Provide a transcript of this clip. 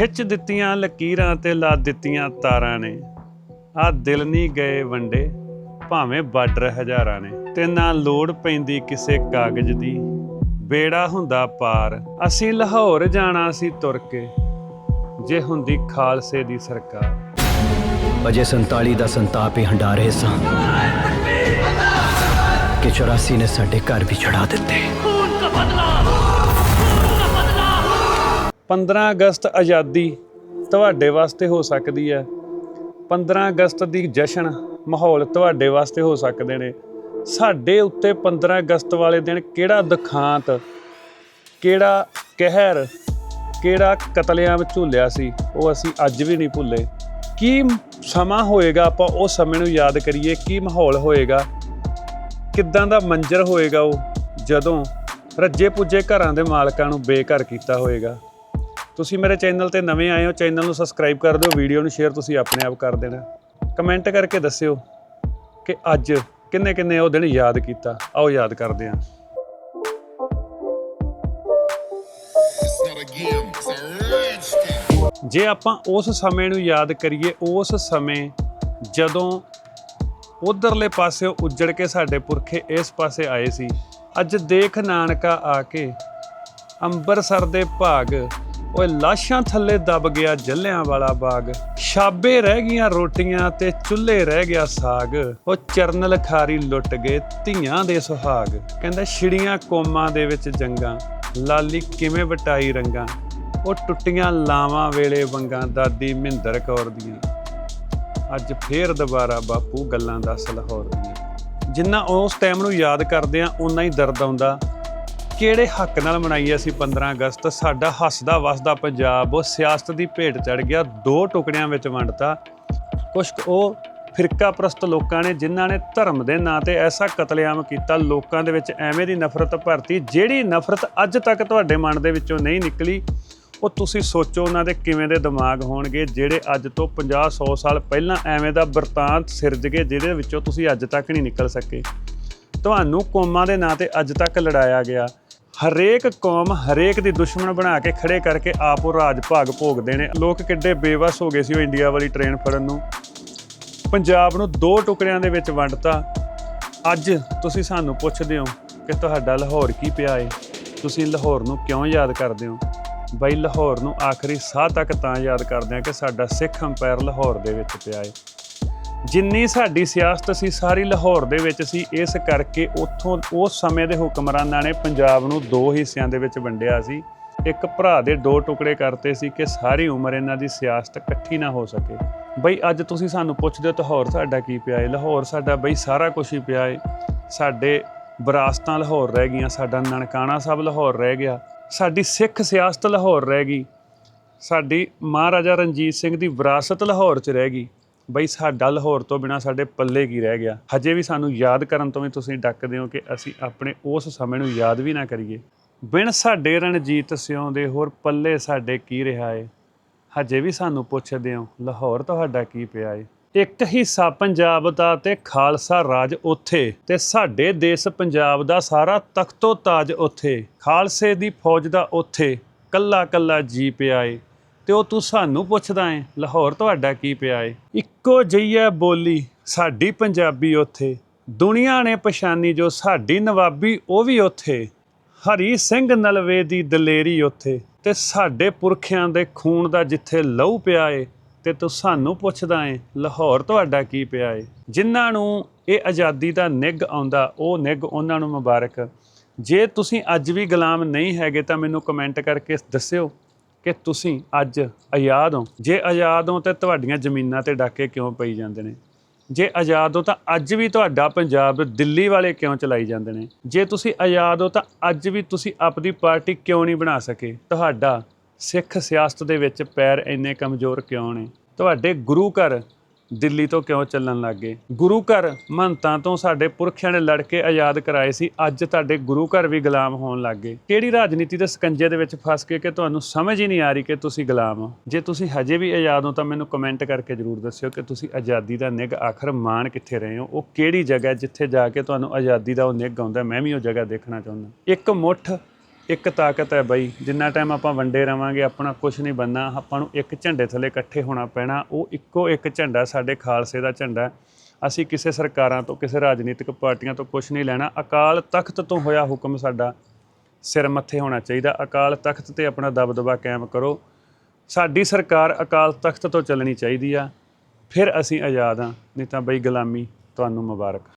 ਖਿੱਚ ਦਿੱਤੀਆਂ ਲਕੀਰਾਂ ਤੇ ਲਾ ਦਿੱਤੀਆਂ ਤਾਰਾਂ ਨੇ। ਆ ਦਿਲ ਨਹੀਂ ਗਏ ਵੰਡੇ ਭਾਵੇਂ ਬਾਰਡਰ ਹਜ਼ਾਰਾਂ ਨੇ। ਤੇ ਨਾ ਲੋੜ ਪੈਂਦੀ ਕਿਸੇ ਕਾਗਜ਼ ਦੀ। ਬੇੜਾ ਹੁੰਦਾ ਪਾਰ। ਅਸੀਂ ਲਾਹੌਰ ਜਾਣਾ ਸੀ ਤੁਰ ਕੇ ਜੇ ਹੁੰਦੀ ਖਾਲਸੇ ਦੀ ਸਰਕਾਰ। ਅਜੇ 47 ਦਾ ਸੰਤਾਪ ਹੀ ਹੰਡਾ ਰਹੇ ਸਾਂ। ਕਿ 84 ਨੇ ਸਾਡੇ ਘਰ ਵੀ ਛੜਾ ਦਿੱਤੇ। 15 ਅਗਸਤ ਆਜ਼ਾਦੀ ਤੁਹਾਡੇ ਵਾਸਤੇ ਹੋ ਸਕਦੀ ਹੈ। 15 ਅਗਸਤ ਦੀ ਜਸ਼ਨ ਮਾਹੌਲ ਤੁਹਾਡੇ ਵਾਸਤੇ ਹੋ ਸਕਦੇ ਨੇ। ਸਾਡੇ ਉੱਤੇ 15 ਅਗਸਤ ਵਾਲੇ ਦਿਨ ਕਿਹੜਾ ਦੁਖਾਂਤ, ਕਿਹੜਾ ਕਹਿਰ, ਕਿਹੜਾ ਕਤਲੇਆਮ ਝੂਲਿਆ ਸੀ, ਉਹ ਅਸੀਂ ਅੱਜ ਵੀ ਨਹੀਂ ਭੁੱਲੇ। ਕੀ ਸਮਾਂ ਹੋਏਗਾ, ਆਪਾਂ ਉਹ ਸਮੇਂ ਨੂੰ ਯਾਦ ਕਰੀਏ, ਕੀ ਮਾਹੌਲ ਹੋਏਗਾ, ਕਿੱਦਾਂ ਦਾ ਮੰਜ਼ਰ ਹੋਏਗਾ ਉਹ, ਜਦੋਂ ਰੱਜੇ ਪੁੱਜੇ ਘਰਾਂ ਦੇ ਮਾਲਕਾਂ ਨੂੰ ਬੇਘਰ ਕੀਤਾ ਹੋਏਗਾ। ਤੁਸੀਂ ਮੇਰੇ ਚੈਨਲ ਤੇ ਨਵੇਂ ਆਏ ਹੋ, ਚੈਨਲ ਨੂੰ ਸਬਸਕ੍ਰਾਈਬ ਕਰ ਦਿਓ ਵੀਡੀਓ ਨੂੰ ਸ਼ੇਅਰ ਤੁਸੀਂ ਆਪਣੇ ਆਪ ਕਰ ਦੇਣਾ। ਕਮੈਂਟ ਕਰਕੇ ਦੱਸਿਓ ਕਿ ਅੱਜ ਕਿੰਨੇ ਕਿੰਨੇ ਉਹ ਦਿਨ ਯਾਦ ਕੀਤਾ। ਆਓ ਯਾਦ ਕਰਦੇ ਹਾਂ। ਜੇ ਆਪਾਂ ਉਸ ਸਮੇਂ ਨੂੰ ਯਾਦ ਕਰੀਏ, ਉਸ ਸਮੇਂ ਜਦੋਂ ਉਧਰਲੇ ਪਾਸੇ ਉੱਜੜ ਕੇ ਸਾਡੇ ਪੁਰਖੇ ਇਸ ਪਾਸੇ ਆਏ ਸੀ, ਅੱਜ ਦੇਖ ਨਾਨਕਾ ਆ ਕੇ ਅੰਬਰਸਰ ਦੇ ਭਾਗ ਓਏ ਲਾਸ਼ਾਂ ਥੱਲੇ ਦਬ ਗਿਆ ਜੱਲਿਆਂ ਵਾਲਾ ਬਾਗ। ਛਾਬੇ ਰਹਿ ਗਈਆਂ ਰੋਟੀਆਂ ਤੇ ਚੁੱਲ੍ਹੇ ਰਹਿ ਗਿਆ ਸਾਗ। ਉਹ ਚਰਨ ਲਖਾਰੀ ਲੁੱਟ ਗਏ ਧੀਆਂ ਦੇ ਸੁਹਾਗ। ਕਹਿੰਦਾ, ਛਿੜੀਆਂ ਕੋਮਾਂ ਦੇ ਵਿੱਚ ਜੰਗਾਂ। ਲਾਲੀ ਕਿਵੇਂ ਵਟਾਈ ਰੰਗਾਂ? ਉਹ ਟੁੱਟੀਆਂ ਲਾਵਾਂ ਵੇਲੇ ਵੰਗਾਂ ਦਾਦੀ ਮਹਿੰਦਰ ਕੌਰ ਦੀਆਂ। ਅੱਜ ਫੇਰ ਦੁਬਾਰਾ ਬਾਪੂ ਗੱਲਾਂ ਦਾ ਲਾਹੌਰ ਦੀਆਂ। ਜਿੰਨਾ ਉਸ ਟਾਈਮ ਨੂੰ ਯਾਦ ਕਰਦੇ ਆ ਉਨਾ ਹੀ ਦਰਦ ਆਉਂਦਾ। ਕਿਹੜੇ ਹੱਕ ਨਾਲ ਮਨਾਈ ਅਸੀਂ 15 ਅਗਸਤ? ਸਾਡਾ ਹੱਸਦਾ ਵਸਦਾ ਪੰਜਾਬ ਉਹ ਸਿਆਸਤ ਦੀ ਭੇਟ ਚੜ ਗਿਆ, ਦੋ ਟੁਕੜਿਆਂ ਵਿੱਚ ਵੰਡਤਾ ਕੁਛ ਉਹ ਫਿਰਕਾ ਪ੍ਰਸਤ ਲੋਕਾਂ ਨੇ, ਜਿਨ੍ਹਾਂ ਨੇ ਧਰਮ ਦੇ ਨਾਂ ਤੇ ਐਸਾ ਕਤਲੇਆਮ ਕੀਤਾ, ਲੋਕਾਂ ਦੇ ਵਿੱਚ ਐਵੇਂ ਦੀ ਨਫ਼ਰਤ ਭਰਤੀ, ਜਿਹੜੀ ਨਫ਼ਰਤ ਅੱਜ ਤੱਕ ਤੁਹਾਡੇ ਮਨ ਦੇ ਵਿੱਚੋਂ ਨਹੀਂ ਨਿਕਲੀ, ਉਹ ਤੁਸੀਂ ਸੋਚੋ ਉਹਨਾਂ ਦੇ ਕਿਵੇਂ ਦੇ ਦਿਮਾਗ ਹੋਣਗੇ, ਜਿਹੜੇ ਅੱਜ ਤੋਂ 50 100 ਸਾਲ ਪਹਿਲਾਂ ਐਵੇਂ ਦਾ ਵਰਤਾਂਤ ਸਿਰਜ ਗਏ, ਜਿਹਦੇ ਵਿੱਚੋਂ ਤੁਸੀਂ ਅੱਜ ਤੱਕ ਨਹੀਂ ਨਿਕਲ ਸਕੇ। ਤੁਹਾਨੂੰ ਕੌਮਾਂ ਦੇ ਨਾਂ ਤੇ ਅੱਜ ਤੱਕ ਲੜਾਇਆ ਗਿਆ। ਹਰੇਕ ਕੌਮ ਹਰੇਕ ਦੀ ਦੁਸ਼ਮਣ ਬਣਾ ਕੇ ਖੜੇ ਕਰਕੇ ਆਪ ਉਹ ਰਾਜ ਭਾਗ ਭੋਗਦੇ ਨੇ। ਲੋਕ ਕਿੱਡੇ ਬੇਵਸ ਹੋ ਗਏ ਸੀ ਉਹ ਇੰਡੀਆ ਵਾਲੀ ਟ੍ਰੇਨ ਫੜਨ ਨੂੰ। ਪੰਜਾਬ ਨੂੰ ਦੋ ਟੁਕੜਿਆਂ ਦੇ ਵਿੱਚ ਵੰਡਤਾ। ਅੱਜ ਤੁਸੀਂ ਸਾਨੂੰ ਪੁੱਛਦੇ ਹੋ ਕਿ ਤੁਹਾਡਾ ਲਾਹੌਰ ਕੀ ਪਿਆ ਏ? ਤੁਸੀਂ ਲਾਹੌਰ ਨੂੰ ਕਿਉਂ ਯਾਦ ਕਰਦੇ ਹੋ? ਬਾਈ ਲਾਹੌਰ ਨੂੰ ਆਖਰੀ ਸਾਹ ਤੱਕ ਤਾਂ ਯਾਦ ਕਰਦੇ ਆ ਕਿ ਸਾਡਾ ਸਿੱਖ ਅੰਪਾਇਰ ਲਾਹੌਰ ਦੇ ਵਿੱਚ ਪਿਆ ਏ। ਜਿੰਨੀ ਸਾਡੀ ਸਿਆਸਤ ਸੀ, ਸਾਰੀ ਲਾਹੌਰ ਦੇ ਵਿੱਚ ਸੀ, ਇਸ ਕਰਕੇ ਉੱਥੋਂ ਉਸ ਸਮੇਂ ਦੇ ਹੁਕਮਰਾਨਾਂ ਨੇ ਪੰਜਾਬ ਨੂੰ ਦੋ ਹਿੱਸਿਆਂ ਦੇ ਵਿੱਚ ਵੰਡਿਆ ਸੀ। ਇੱਕ ਭਰਾ ਦੇ ਦੋ ਟੁਕੜੇ ਕਰਤੇ ਸੀ ਕਿ ਸਾਰੀ ਉਮਰ ਇਹਨਾਂ ਦੀ ਸਿਆਸਤ ਇਕੱਠੀ ਨਾ ਹੋ ਸਕੇ। ਬਈ, ਅੱਜ ਤੁਸੀਂ ਸਾਨੂੰ ਪੁੱਛਦੇ ਹੋ, ਲਾਹੌਰ ਸਾਡਾ ਕੀ ਪਿਆ ਏ? ਲਾਹੌਰ ਸਾਡਾ ਬਈ ਸਾਰਾ ਕੁਝ ਹੀ ਪਿਆ ਹੈ ਸਾਡੇ ਵਿਰਾਸਤਾਂ ਲਾਹੌਰ ਰਹਿ ਗਈਆਂ, ਸਾਡਾ ਨਨਕਾਣਾ ਸਾਹਿਬ ਲਾਹੌਰ ਰਹਿ ਗਿਆ। ਸਾਡੀ ਸਿੱਖ ਸਿਆਸਤ ਲਾਹੌਰ ਰਹਿ ਗਈ। ਸਾਡੀ ਮਹਾਰਾਜਾ ਰਣਜੀਤ ਸਿੰਘ ਦੀ ਵਿਰਾਸਤ ਲਾਹੌਰ 'ਚ ਰਹਿ ਗਈ। ਬਈ ਸਾਡਾ ਲਾਹੌਰ ਤੋਂ ਬਿਨਾ ਸਾਡੇ ਪੱਲੇ ਕੀ ਰਹਿ ਗਿਆ? ਹਜੇ ਵੀ ਸਾਨੂੰ ਯਾਦ ਕਰਨ ਤੋਂ ਵੀ ਤੁਸੀਂ ਡੱਕਦੇ ਹੋ ਕਿ ਅਸੀਂ ਆਪਣੇ ਉਸ ਸਮੇਂ ਨੂੰ ਯਾਦ ਵੀ ਨਾ ਕਰੀਏ। ਬਿਨ ਸਾਡੇ ਰਣਜੀਤ ਸਿਉਂ ਦੇ ਹੋਰ ਪੱਲੇ ਸਾਡੇ ਕੀ ਰਿਹਾ ਏ? ਹਜੇ ਵੀ ਸਾਨੂੰ ਪੁੱਛਦੇ ਹੋ, ਲਾਹੌਰ ਤੁਹਾਡਾ ਕੀ ਪਿਆ ਏ? ਇੱਕ ਹਿੱਸਾ ਪੰਜਾਬ ਦਾ ਤੇ ਖਾਲਸਾ ਰਾਜ ਉੱਥੇ ਤੇ ਸਾਡੇ ਦੇਸ਼ ਪੰਜਾਬ ਦਾ ਸਾਰਾ ਤਖਤੋ ਤਾਜ ਉੱਥੇ। ਖਾਲਸੇ ਦੀ ਫੌਜ ਦਾ ਉੱਥੇ ਕੱਲਾ ਕੱਲਾ ਜੀ ਪਿਆ ਏ। ਤੇ ਉਹ ਤੂੰ ਸਾਨੂੰ ਪੁੱਛਦਾ ਏ ਲਾਹੌਰ ਤੁਹਾਡਾ ਕੀ ਪਿਆ ਏ? ਇੱਕੋ ਜਿਹੀ ਹੈ ਬੋਲੀ ਸਾਡੀ ਪੰਜਾਬੀ ਉੱਥੇ, ਦੁਨੀਆ ਨੇ ਪਛਾਨੀ ਜੋ ਸਾਡੀ ਨਵਾਬੀ ਉਹ ਵੀ ਉੱਥੇ। ਹਰੀ ਸਿੰਘ ਨਲਵੇ ਦੀ ਦਲੇਰੀ ਉੱਥੇ ਤੇ ਸਾਡੇ ਪੁਰਖਿਆਂ ਦੇ ਖੂਨ ਦਾ ਜਿੱਥੇ ਲਹੂ ਪਿਆ ਏ, ਤੇ ਤੂੰ ਸਾਨੂੰ ਪੁੱਛਦਾ ਏ ਲਾਹੌਰ ਤੁਹਾਡਾ ਕੀ ਪਿਆ ਏ? ਜਿਨ੍ਹਾਂ ਨੂੰ ਇਹ ਆਜ਼ਾਦੀ ਦਾ ਨਿੱਘ ਆਉਂਦਾ, ਉਹ ਨਿੱਘ ਉਹਨਾਂ ਨੂੰ ਮੁਬਾਰਕ। ਜੇ ਤੁਸੀਂ ਅੱਜ ਵੀ ਗੁਲਾਮ ਨਹੀਂ ਹੈਗੇ ਤਾਂ ਮੈਨੂੰ ਕਮੈਂਟ ਕਰਕੇ ਦੱਸਿਓ। ਕਿ ਤੁਸੀਂ ਅੱਜ ਆਜ਼ਾਦ ਹੋ। ਜੇ ਆਜ਼ਾਦ ਹੋ ਤੇ ਤੁਹਾਡੀਆਂ ਜ਼ਮੀਨਾਂ ਤੇ ਡਾਕੇ ਕਿਉਂ ਪਈ ਜਾਂਦੇ ਨੇ? ਜੇ ਆਜ਼ਾਦ ਹੋ ਤਾਂ ਅੱਜ ਵੀ ਤੁਹਾਡਾ ਪੰਜਾਬ ਦਿੱਲੀ ਵਾਲੇ ਕਿਉਂ ਚਲਾਈ ਜਾਂਦੇ ਨੇ? ਜੇ ਤੁਸੀਂ ਆਜ਼ਾਦ ਹੋ ਤਾਂ ਅੱਜ ਵੀ ਤੁਸੀਂ ਆਪਣੀ ਪਾਰਟੀ ਕਿਉਂ ਨਹੀਂ ਬਣਾ ਸਕੇ? ਤੁਹਾਡਾ ਸਿੱਖ ਸਿਆਸਤ ਦੇ ਵਿੱਚ ਪੈਰ ਇੰਨੇ ਕਮਜ਼ੋਰ ਕਿਉਂ ਨੇ? ਤੁਹਾਡੇ ਗੁਰੂ ਘਰ ਦਿੱਲੀ ਤੋਂ ਕਿਉਂ ਚੱਲਣ ਲੱਗੇ ਗੁਰੂ ਘਰ ਮਹੰਤਾਂ ਤੋਂ ਸਾਡੇ ਪੁਰਖਿਆਂ ਨੇ ਲੜ ਕੇ ਆਜ਼ਾਦ ਕਰਾਏ ਸੀ, ਅੱਜ ਤੁਹਾਡੇ ਗੁਰੂ ਘਰ ਵੀ ਗੁਲਾਮ ਹੋਣ ਲੱਗੇ ਕਿਹੜੀ ਰਾਜਨੀਤੀ ਦੇ ਸਕੰਜੇ ਦੇ ਵਿੱਚ ਫਸ ਕੇ ਕਿ ਤੁਹਾਨੂੰ ਸਮਝ ਹੀ ਨਹੀਂ ਆ ਰਹੀ ਕਿ ਤੁਸੀਂ ਗੁਲਾਮ ਹੋ? ਜੇ ਤੁਸੀਂ ਹਜੇ ਵੀ ਆਜ਼ਾਦ ਹੋ ਤਾਂ ਮੈਨੂੰ ਕਮੈਂਟ ਕਰਕੇ ਜਰੂਰ ਦੱਸਿਓ ਕਿ ਤੁਸੀਂ ਆਜ਼ਾਦੀ ਦਾ ਨਿੱਘ ਆਖਰ ਮਾਣ ਕਿੱਥੇ ਰਹੇ ਹੋ? ਉਹ ਕਿਹੜੀ ਜਗ੍ਹਾ ਜਿੱਥੇ ਜਾ ਕੇ ਤੁਹਾਨੂੰ ਆਜ਼ਾਦੀ ਦਾ ਉਹ ਨਿੱਘ ਆਉਂਦਾ? ਮੈਂ ਵੀ ਉਹ ਜਗ੍ਹਾ ਦੇਖਣਾ ਚਾਹੁੰਦਾ। ਇੱਕ ਮੁੱਠ ਇੱਕ ਤਾਕਤ ਹੈ ਬਾਈ, ਜਿੰਨਾ ਟਾਈਮ ਆਪਾਂ ਵੰਡੇ ਰਵਾਂਗੇ, ਆਪਣਾ ਕੁਝ ਨਹੀਂ ਬੰਨਾ ਆਪਾਂ ਨੂੰ ਇੱਕ ਝੰਡੇ ਥੱਲੇ ਇਕੱਠੇ ਹੋਣਾ ਪੈਣਾ, ਉਹ ਇੱਕੋ ਇੱਕ ਝੰਡਾ ਸਾਡੇ ਖਾਲਸੇ ਦਾ ਝੰਡਾ ਅਸੀਂ ਕਿਸੇ ਸਰਕਾਰਾਂ ਤੋਂ, ਕਿਸੇ ਰਾਜਨੀਤਿਕ ਪਾਰਟੀਆਂ ਤੋਂ ਕੁਝ ਨਹੀਂ ਲੈਣਾ। ਅਕਾਲ ਤਖਤ ਤੋਂ ਹੋਇਆ ਹੁਕਮ ਸਾਡਾ ਸਿਰ ਮੱਥੇ ਹੋਣਾ ਚਾਹੀਦਾ। ਅਕਾਲ ਤਖਤ ਤੇ ਆਪਣਾ ਦਬਦਬਾ ਕਾਇਮ ਕਰੋ। ਸਾਡੀ ਸਰਕਾਰ ਅਕਾਲ ਤਖਤ ਤੋਂ ਚੱਲਣੀ ਚਾਹੀਦੀ ਆ। ਫਿਰ ਅਸੀਂ ਆਜ਼ਾਦ ਹਾਂ, ਨਹੀਂ ਤਾਂ ਬਈ ਗੁਲਾਮੀ ਤੁਹਾਨੂੰ ਮੁਬਾਰਕ।